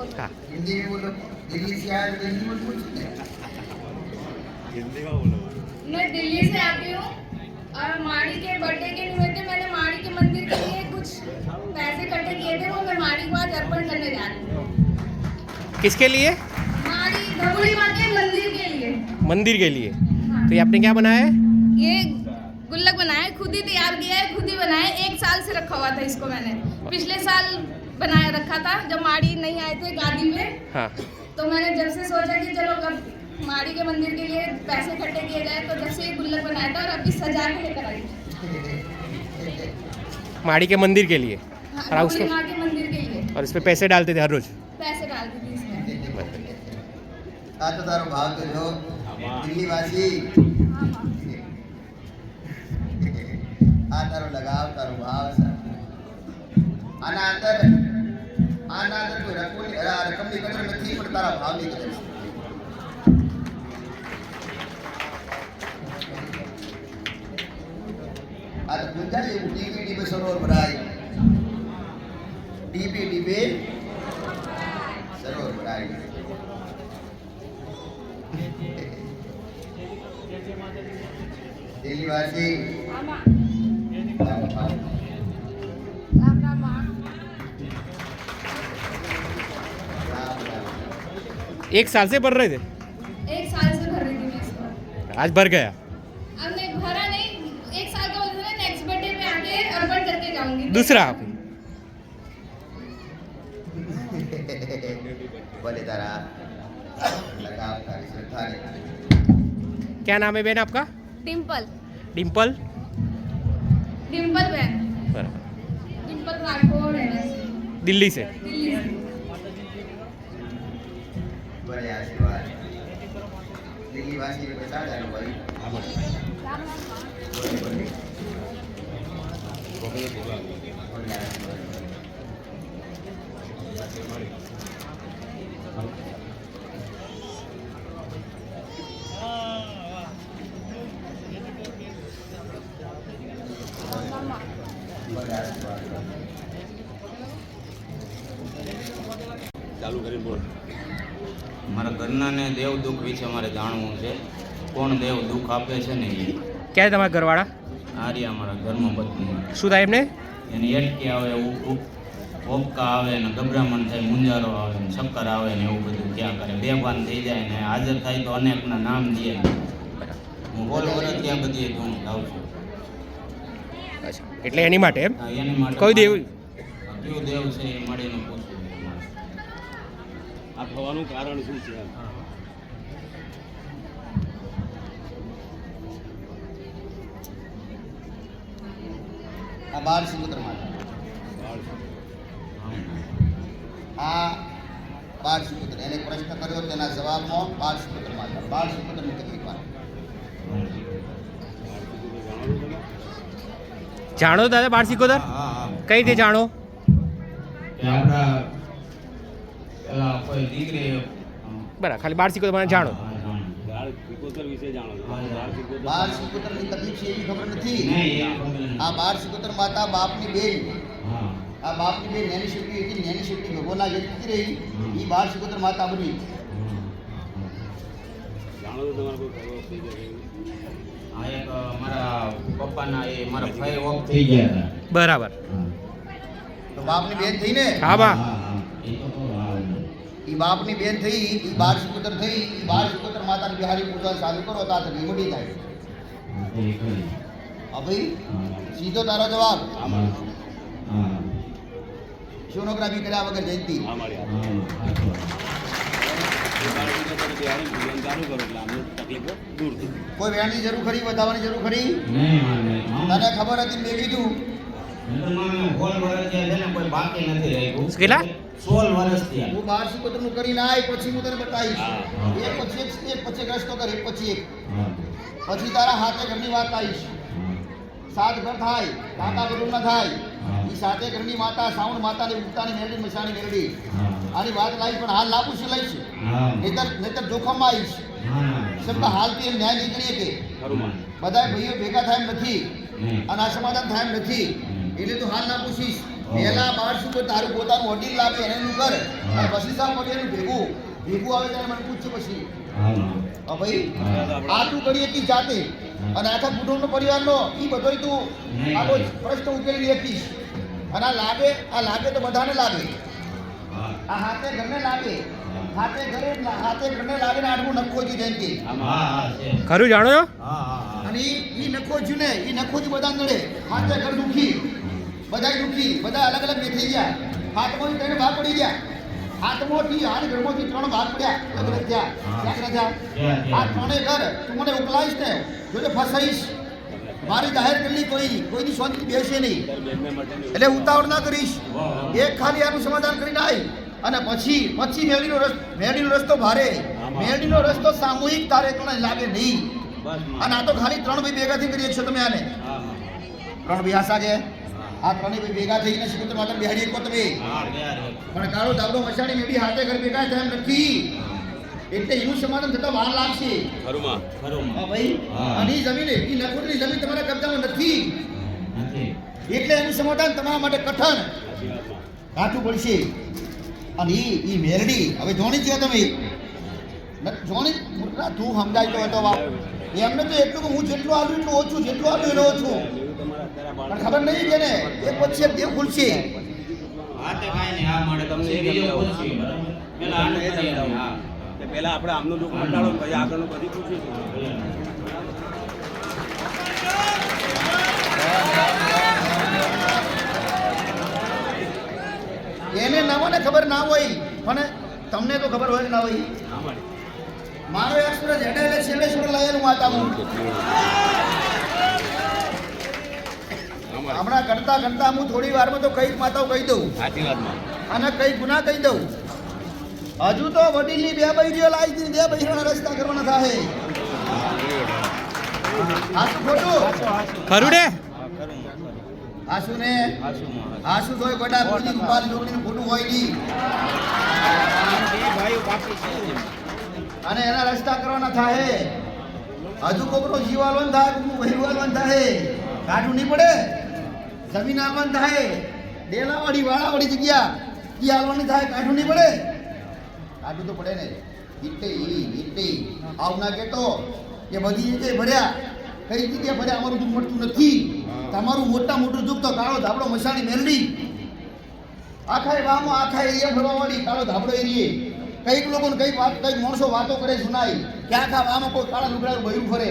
बोलो हिंदी में बोलो दिल्ली से आए तो हिंदी में पूछो मैं दिल्ली से आती हूँ और माड़ी के बर्थडे के निमित्त मैंने माड़ी के मंदिर के लिए कुछ पैसे इकट्ठे किए थे वो मैं माड़ी को आज अर्पण करने जा रही हूँ। किसके लिए? माड़ी धबुड़ी माँ के मंदिर के लिए। मंदिर के लिए। हाँ। तो ये आपने क्या बनाया है? ये गुल्लक बनाया खुद ही तैयार किया है खुद ही बनाया है। एक साल से रखा हुआ था इसको मैंने। पिछले साल बनाए रखा था जब माड़ी नहीं आए थे गाड़ी में हाँ। तो मैंने जब से सोचा कि चलो कब माड़ी के मंदिर के लिए पैसे इकट्ठे किए जाए तो जब से ये गुल्लक बनाया था और अभी सजा के लेकर आई माड़ी के मंदिर के लिए? हाँ, और के मंदिर के लिए। और इस पे पैसे डालते थे हर रोज? पैसे डालते थे आता आज भाग तो जो दिल्ली वासी हाँ, हाँ। आ तारो लगाव तारो भाव सर આના અંદર આના અંદર કોઈ રકમની આ રકમની કદર નથી પણ તારા ભાવની કદર છે. આ તો ગુંજાય એવું ડીબી ડીબે સરોવર ભરાય. ડીબી ડીબે સરોવર ભરાય. દિલ્હી વાસી एक साल से भर रहे थे? एक साल से भर रही थी मैं इसको। आज भर गया? अब नहीं भरा नहीं एक साल का नेक्स्ट बर्थडे पे आके अर्पण करके जाऊँगी। दूसरा। आप बोले तारा। श्रद्धा ने क्या नाम है बहन आपका? डिम्पल डिम्पल डिम्पल बहन। बराबर। डिम्पल राठौड़ है। दिल्ली से? दिल्ली से। વડે આશીર્વાદ. દિલ્હી વાસી રૂપે સાડા રૂપિયા આભાર અને દેવ દુઃખ વિશે મારે જાણવું છે. કોણ દેવ દુઃખ આપે છે ને એ ક્યારે તમારા ઘરવાળા? આર્યા અમારા ઘરમાં બધું શું થાય એમને? એની એટકી આવે ઓપકા આવે ને ગભરામણ થાય મુંજારો આવે ને ચક્કર આવે ને એવું બધું ક્યાં કરે? બેભાન થઈ જાય ને હાજર થાય તો અનેકના નામ દે હું બોલ વરસ ત્યાં બધી હું જાઉં છું. એટલે એની માટે એની માટે કોઈ દેવ? કયો દેવ છે એ મળીને પૂછવું આ થવાનું કારણ શું છે? આ બાળ સુપુત્ર માટે હા. આ બાળ સુપુત્ર એને પ્રશ્ન કર્યો તેના જવાબમાં બાળ સુપુત્ર માતા બાળ સુપુત્રની તકલીફ વાત. જાણો દાદા બાળ સિકોદર હા, હા, હા. કઈ રીતે જાણો? બરાબર ખાલી બાળ સિકોદર મને જાણો. સિકોતર વિશે જાણો છો. બાળ સિકોતર સુપુત્રની તકલીફ છે એવી ખબર નથી. આ બાર સુપુત્ર માતા બાપની બેન. હા. આ બાપની બેન નેની શક્તિ હતી નેની શક્તિ ભગવાનના વ્યક્તિ રહી. એ બાર સુપુત્ર માતા બની. જાણો તો તમારે કોઈ ખબર થઈ જાય આ એક મારા પપ્પાના એ મારા ભાઈ ઓફ થઈ ગયા હતા. બરાબર. તો બાપની બેન થઈ ને હા બા. એ તો. એ બાપની બેન થઈ એ બાળ સુપુત્ર થઈ એ બાળ સુપુત્ર માતાની બિહારી પૂજા ચાલુ કરો તાત તકલીફ જાય હા, ભાઈ? સીધો તારો જવાબ. સોનોગ્રાફી કર્યા વગર જયંતિ? કોઈ વેણની જરૂર ખરી બતાવવાની જરૂર ખરી. તને ખબર હતી મેં કીધું. થયા કોઈ બાકી નથી? સોળ વર્ષ થયા. હું બાર સિકોતરનું કરીને આય પછી હું તને બતાવીશ. એક પછી એક એક પછી એક રસ્તો કર એક પછી એક. પછી તારા હાથે ઘરની વાત આવીશ. સાત ઘર થાય કાકા કુટુંબ ના થાય એ સાથે ઘરની માતા સાઉન્ડ માતાની ઉગતાની મેરડી મસાણી મેરડી આની વાત લાવીશ પણ હાલ ના પૂછી લઈશ. નહીતર નહીતર જોખમમાં આવીશ. શબ્દ હાલથી ન્યાય નીકળીએ કે. બધા ભાઈઓ ભેગા થાય એમ નથી. અને આ સમાધાન થાય એમ નથી. એટલે તું હાલ ના પૂછીશ. પહેલા બાર શું તારું પોતાનું વડીલ લાગે એને એનું કર. અને પછી સાહેબ પછી એનું ભેગું? ભેગું આવે ત્યારે મને પૂછશે પછી. હા ભાઈ. આ તું કરી હતી જાતે. અને આખા કુટુંબનો પરિવારનો એ બધો તું આખો પ્રશ્ન ઉકેલી શકીશ. અને આ લાગે આ લાગે તો બધાને લાગે. આ હાથે ઘરને લાગે. હાથે ઘરે હાથે ઘરને લાગે ને આટલું નખો જી જયંતિ ખરું જાણો છો? હા હા હા. અને એ નખોજ્યું નખો જ્યું ને એ નખોથી બધા નડે. હાથે ઘર દુખી. બધા દુઃખી બધા અલગ અલગ થઈ ગયા. હાથમાંથી ત્રણ ભાગ પડી ગયા. હાથમાંથી હાથ ઘરમાંથી ત્રણ ભાગ પડ્યા. અલગ થયા ક્યાંક થયા આ ત્રણે ઘર તું મને ઉકલાઈશ ને. જોજે ફસાઈશ. મારી જાહેર કરેલી કોઈ કોઈની શાંતિ બેસે નહીં. એટલે ઉતાવળ ના કરીશ. એક ખાલી આનું સમાધાન કરીને આવી અને પછી પછી મેળીનો રસ્તો મેળીનો રસ્તો ભારે. મેળીનો રસ્તો સામૂહિક તારે કોને લાગે નહીં. અને આ તો ખાલી ત્રણ ભાઈ ભેગાથી કરીએ છો તમે આને. ત્રણ ભાઈ આશા છે? આ ત્રણેય ભાઈ ભેગા થઈને શ્રીમંત માતા બિહારી તમે? પણ કાળો દાબડો મસાણી મેડી હાથે ઘર ભેગા થયા નથી. એટલે એનું સમાધાન થતા વાર લાગશે. ખરુમાં. ખરુમાં. ભાઈ. અને જમીન એ નખોટની જમીન તમારા કબજામાં નથી. એટલે એનું સમાધાન તમારા માટે કઠણ. કાચું પડશે. અને એ એ મેરડી. હવે જોણી છે તમે. જોણી? તું સમજાય તો હતો બાપ. એમને તો એટલું કે હું જેટલું આલું એટલું ઓછું જેટલું આલું એટલું ઓછું. પણ ખબર નહીં કે ને એક પછી એક દેવ ખુલશે હા તે કાંઈ નહીં આ મળે તમને પેલા આપણે આમનું દુઃખ મટાડો પછી આગળનું બધી પૂછીશું. એને નવાને ખબર ના હોય પણ તમને તો ખબર હોય ના હોય. મારો એક્સપ્રેસ હેડે એટલે છેલ્લે છોડે લઈ માતા હું હમણાં કરતા કરતા હું થોડી વારમાં તો કંઈક માતાઓ કહી દઉં. સાચી વાતમાં. અને કઈ ગુના કહી દઉં. હજુ તો વડીલની બે બૈરીઓ લાવી હતી બે બૈરીઓના રસ્તા કરવાના થાય હાસુ ખોટું? ખરું ને હા હાસુ ને હાસુ તો ગોડા પૂરી રૂપાલ જોડીનું ખોટું હોય નહીં. અને એના રસ્તા કરવાના થાય હજુ કોકનો જીવ હાલવાન થાય કોકનું હાલવાન થાય કાઢું નહીં પડે. જમીન હાલવાન થાય ડેલાવાળી વાળાવાળી જગ્યા. ઈ હાલવાની થાય કાઢું નહીં પડે. કાઢું તો પડે ને. ઈટે ઈટે આવના કેતો કે બધી જગ્યાએ ભર્યા. કઈ જગ્યાએ ભર્યા? અમારું દુઃખ મળતું નથી. તમારું મોટા મોટું દુઃખ તો કાળો ધાબળો મસાણી મેલડી આખાય ગામમાં આખા એરિયા ફરવાવાળી કાળો ધાબળો એરિયે. કંઈક લોકોને કંઈક વાત કંઈક માણસો વાતો કરે સુનાય ક્યાં આખા ગામમાં કોઈ કાળા લુગડાનું ભર્યું ફરે.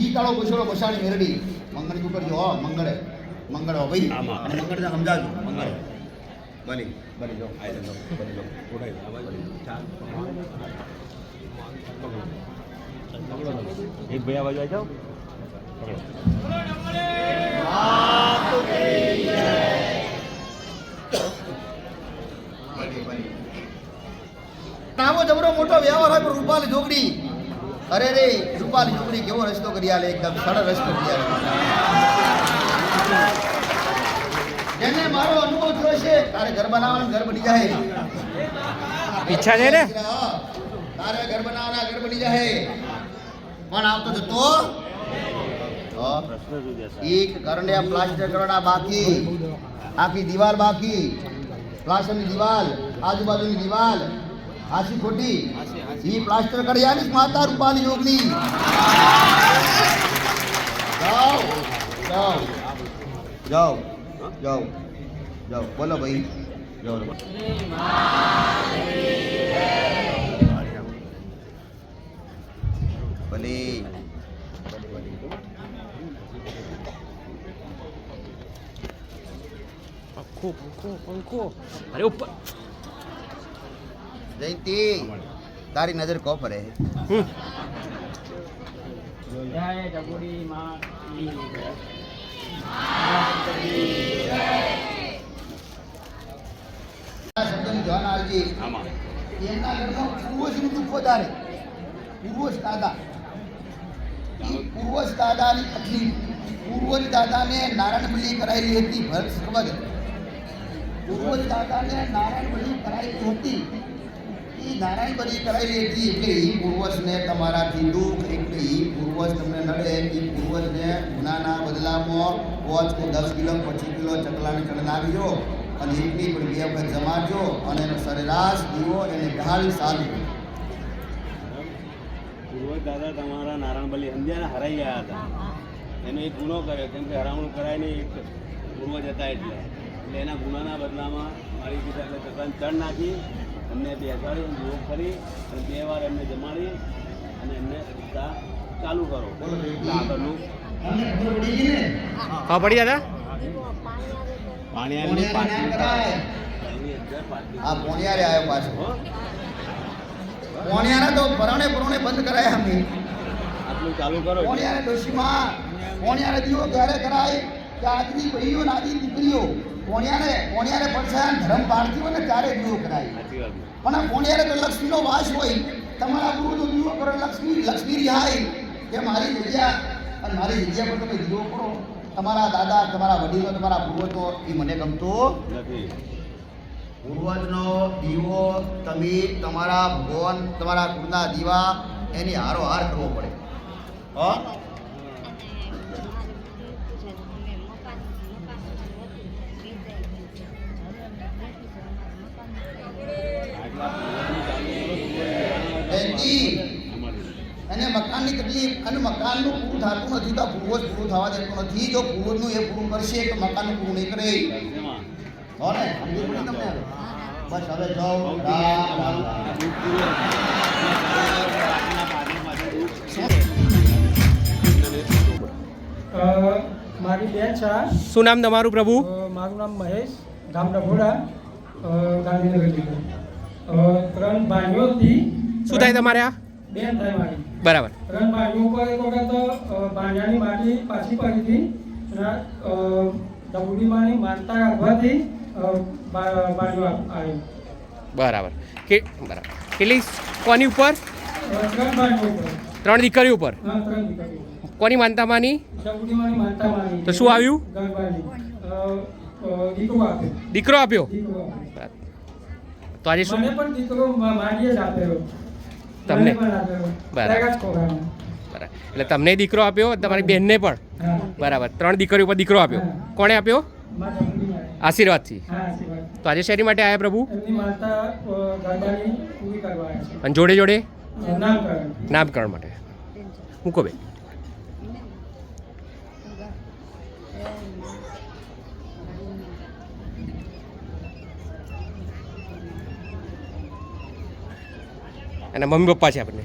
ઈ કાળો પછોડો પછાડી મેરડી. મંગળ તું કરજો હો મંગળે. મંગળ હો ભાઈ. આમાં. અને મંગળ સમજાજો મંગળ. બની. બની જાઓ આઈ જાવ બની જાઓ ઉડાઈ જાઓ. એક ભાઈ આવાજ આવી જાઓ. આવો જબરો મોટો વ્યવહાર હોય પણ રૂપાલી જોગડી અરે રે રૂપાલી જોગડી કેવો રસ્તો કરી આલે એકદમ સરળ રસ્તો કરી આલે. જેને મારો અનુભવ થયો છે તારે ઘર બનાવવાનું ઘર બની જાય. ઈચ્છા છે ને? તારે ઘર બનાવવાના ઘર બની જાય. પણ આવતો જતો? એક ઘરને પ્લાસ્ટર કરવાના બાકી આખી દિવાલ બાકી. પ્લાસ્ટરની દિવાલ આજુબાજુની દિવાલ. હાસી ખોટી. એ પ્લાસ્ટર આલીશ માતા રૂપાલી યોગની જાઓ જાઓ. જાઓ જાઓ જાઓ. બોલો ભાઈ. જાઓ. ભલે. પંખો પંખો પંખો. અરે ઉપર. જયંતિ તારી નજર કો પડે એમના ઘરમાં પૂર્વજનું દુઃખ વધારે. પૂર્વજ દાદા. પૂર્વજ દાદાની તકલીફ પૂર્વજ દાદાને નારાયણ બલી કરાયેલી હતી ભરત પૂર્વજ દાદાને નારાયણ બલી કરાયેલી હતી. એ નારાયણ બલી કરાયેલી હતી એટલે એ પૂર્વજને તમારાથી દુઃખ, એટલે એ પૂર્વજ તમને નડે એ પૂર્વજને ગુનાના બદલામાં પાંચ કે દસ કિલો, પચીસ કિલો ચકલાને ચડ નાખજો અને એકની પણ બે વખત જમાડજો અને એનો સરેરાશ દીવો એને ઢાળી સાધજો. પૂર્વજ દાદા તમારા નારાયણબલી અંધિયાને હરાઈ ગયા હતા. એનો એક ગુનો કર્યો, કેમ કે હરામણું કરાય નહીં, એક પૂર્વજ હતા એટલે. એટલે એના ગુનાના બદલામાં મારી પિતા એટલે ચડ નાખી એમને બેસાડી યોગ કરી અને બે વાર એમને જમાડી અને એમને રિક્ષા ચાલુ કરો. બોલો આગળનું. પડી ગઈ હા પડી દાદા? પાણી આ પોણિયારે આવ્યો પાછો? પોણિયારે તો પરણે પરણે બંધ કરાયા અમે આટલું ચાલુ કરો પોણિયારે ડોશીમાં પોણિયારે દીવો ક્યારે કરાય કે આજની ભાઈઓ ને દીકરીઓ. પોણિયારે કોણિયારે પડશે ધર્મ પાડતી હોય ને ત્યારે દીવો કરાય પણ આ કોણિયારે તો લક્ષ્મીનો વાસ હોય. તમારા ગુરુનો દીવો કરો લક્ષ્મી લક્ષ્મી રિહાય કે મારી જગ્યા. અને મારી જગ્યા પર તમે દીવો કરો. તમારા દાદા તમારા વડીલો તમારા પૂર્વજો એ મને ગમતો નથી. પૂર્વજનો દીવો તમે તમારા ભગવાન તમારા ગુરુના દીવા એની હારો હાર કરવો પડે. હા? અમારી અને મકાનની તકલીફ અને મકાનનું પૂરું થતું નથી તો ભૂવો જ પૂરું થવા દેતું નથી. જો ભૂવજનું એ પૂરું કરશે તો મકાનનું પૂરું નહીં કરે. હો ને? સમજી તમને? બસ હવે જાઓ. રામ રામ રામ. મારી બેન છે. શું નામ તમારું પ્રભુ? મારું નામ મહેશ ગામ ડભોડા ગાંધીનગર જિલ્લો ત્રણ ભાઈઓ હતી શું થાય તમારે આ? બેન થાય મારી. બરાબર. ત્રણ ભાઈઓ ઉપર એક વખત ભાંજાની માટી પાછી પડી હતી. ડબુડીમાંની માનતા રાખવાથી ભાઈઓ આવ્યો બરાબર. કે બરાબર. કેટલી કોની ઉપર? ત્રણ ભાઈઓ ઉપર. ત્રણ દીકરી ઉપર? હા ત્રણ દીકરીઓ કોની માનતા માની તો શું આવ્યું? આપ્યો. દીકરો આપ્યો? તો આજે શું? મને પણ દીકરો માડીએ જ આપ્યો. તમને? બરાબર. એટલે તમને દીકરો આપ્યો તમારી બહેનને પણ? બરાબર. ત્રણ દીકરીઓ પર દીકરો આપ્યો. કોણે આપ્યો. આશીર્વાદથી. તો આજે શેરી માટે આવ્યા પ્રભુ? અને જોડે જોડે? નામકરણ. નામકરણ માટે. મૂકો બેન. અને મમ્મી પપ્પા છે આપણને.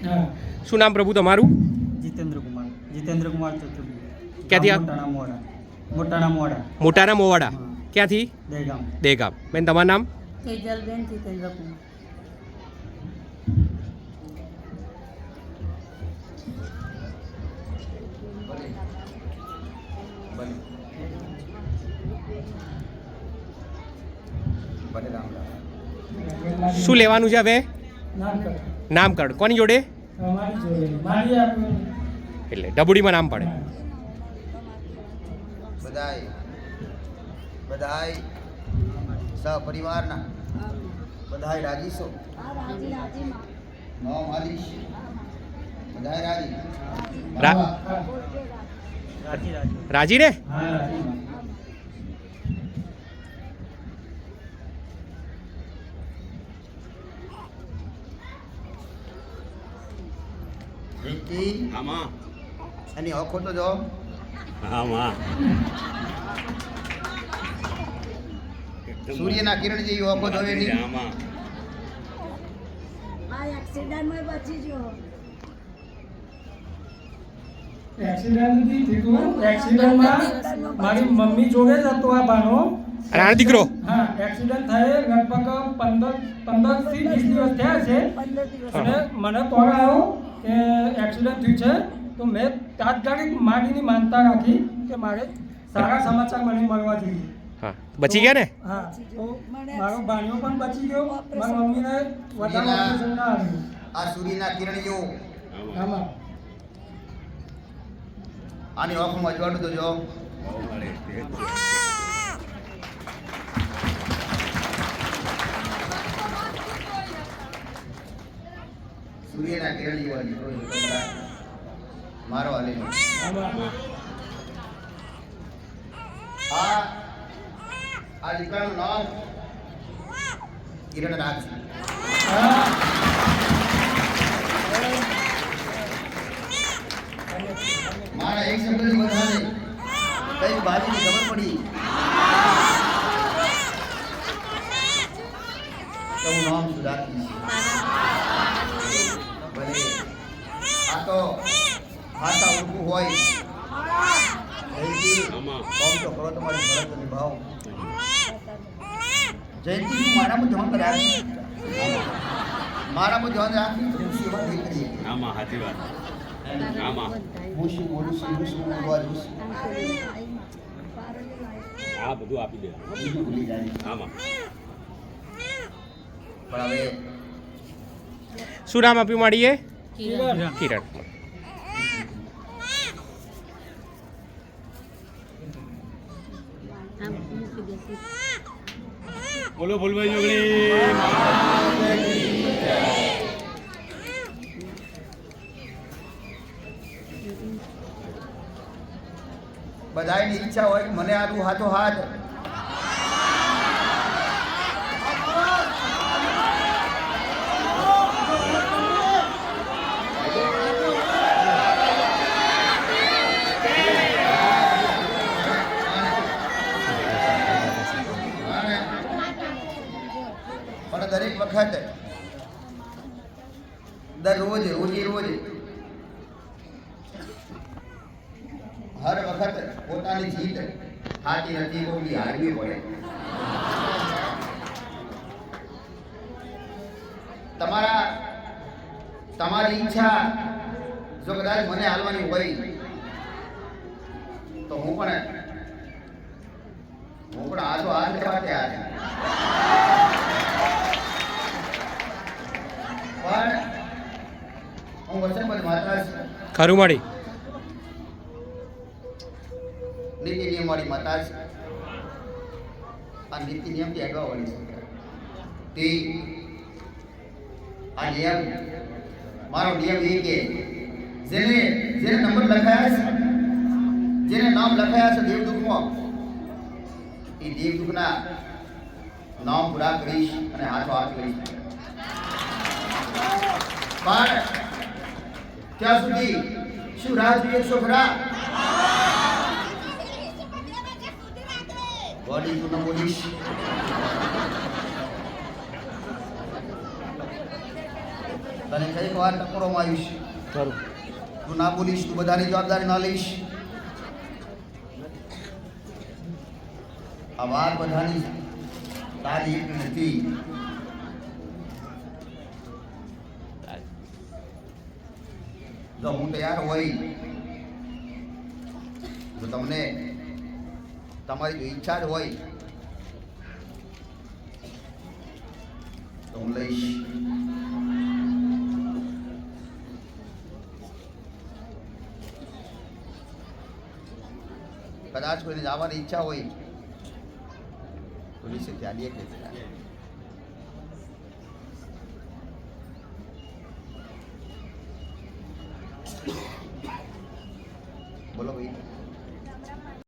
શું નામ પ્રભુ તમારું? જીતેન્દ્ર કુમાર. જીતેન્દ્ર કુમાર ક્યાંથી આ- મોટાણા મોડા. મોટાણા મોડા. મોટાના મોવાડા. ક્યાંથી? દેગામ. દેગામ. બેન તમારું નામ? તેજલબેન જીતેન્દ્ર કુમાર. શું લેવાનું છે હવે? નામકરણ. કાર્ડ કોની જોડે? અમારી જોડે. માડી આપ્યું એટલે ડબુડીમાં નામ પડે. બધાય. બધાય. સહપરિવારના બધાય રાજી છો? નો માલીશ. બધાય રાજી? રા- હા. રાજી રાજી રાજી. ને હા આમાં. એની ઓખો તો જો આમાં. સૂર્યના કિરણ જેવી ઓખો જોવે એની. આમાં. આ એક્સિડન્ટમાં બચી ગયો. એક્સિડન્ટ નથી એક્સિડન્ટમાં મારી મમ્મી જોડે જ હતો આ બાનો. અને દીકરો? હા એક્સિડન્ટ થાય લગભગ પંદર પંદરથી વીસ દિવસ થયા છે. અને મને આવ્યો? કે એક્સિડન્ટ થયું છે તો મેં તાત્કાલિક માગીની માનતા રાખી કે મારે સારા સમાચાર મને મળવા જોઈએ. હા. બચી ગયા ને? હા. તો મારો ભાણિયો પણ બચી ગયો. મારી મમ્મીને વધારે ઓપરેશન ના આવ્યું આ સૂર્યના કિરણ જેવું આમાં. આની ઓખમાં અજવાળું તો જો બહુ મળે સૂર્યના કિરણ જેવા નીકળો મારો હાલેલો આ આ દીકરાનું નામ કિરણ રાજ મારા એક શબ્દની બધાને કઈ બાજુની ખબર પડી. તો હું નામ સુધારીશ ભલે આ તો ભાષા ઉઠવું હોય જયંતિ કોમ તો કરો તમારી ફરજ નિભાવો જયંતિ હું મારામાં ધ્યાન રાખી મારામાં ધ્યાન રાખી સેવા થઈ કરી. આમાં સાચી વાત. આમાં. હું શું બોલું છું હું શું બોલવા જઉં છું આ બધું આપી દે. ભૂલી જાય. આમાં. પણ હવે શું નામ આપ્યું માડીએ કિરણ. કિરણ આમ મૂકી દેશે બોલો બોલભાઈ જોગણી. બધાની ઈચ્છા હોય મને આલું હાથો હાથ પણ દરેક વખત દરરોજ રોજે રોજે. હર વખત પોતાની જીત હાથી નથી કોઈની હારવી પડે. તમારા, તમારી ઈચ્છા જો કદાચ મને હાલવાની હોય, તો હું પણ હું પણ આ તો હાથ લેવા તૈયાર હું વચનબદ્ધ માતા છું. ખરું માડી નીતિ નિયમ વાળી માતા છે. આ નીતિ નિયમથી આગળ વાળી છે તે આ નિયમ મારો નિયમ એ કે જેને જેને નંબર લખાયા છે જેને નામ લખાયા છે દેવદુખમાં એ દેવદુખના નામ પૂરા કરીશ અને હાથો હાથ કરીશ. પણ ત્યાં સુધી શું રાહ છોકરા બોડી તું ન બોલીશ. તને કંઈક વાર ટકોરો ખરું. તું ના બોલીશ તું બધાની જવાબદારી ના લઈશ. આ વાત બધાની તારી એક નથી. જો હું તૈયાર હોય. જો તમને તમારી જો ઈચ્છા જ હોય, તો હું લઈશ. કદાચ કોઈને જવાની ઈચ્છા હોય, તો ત્યાં દે કે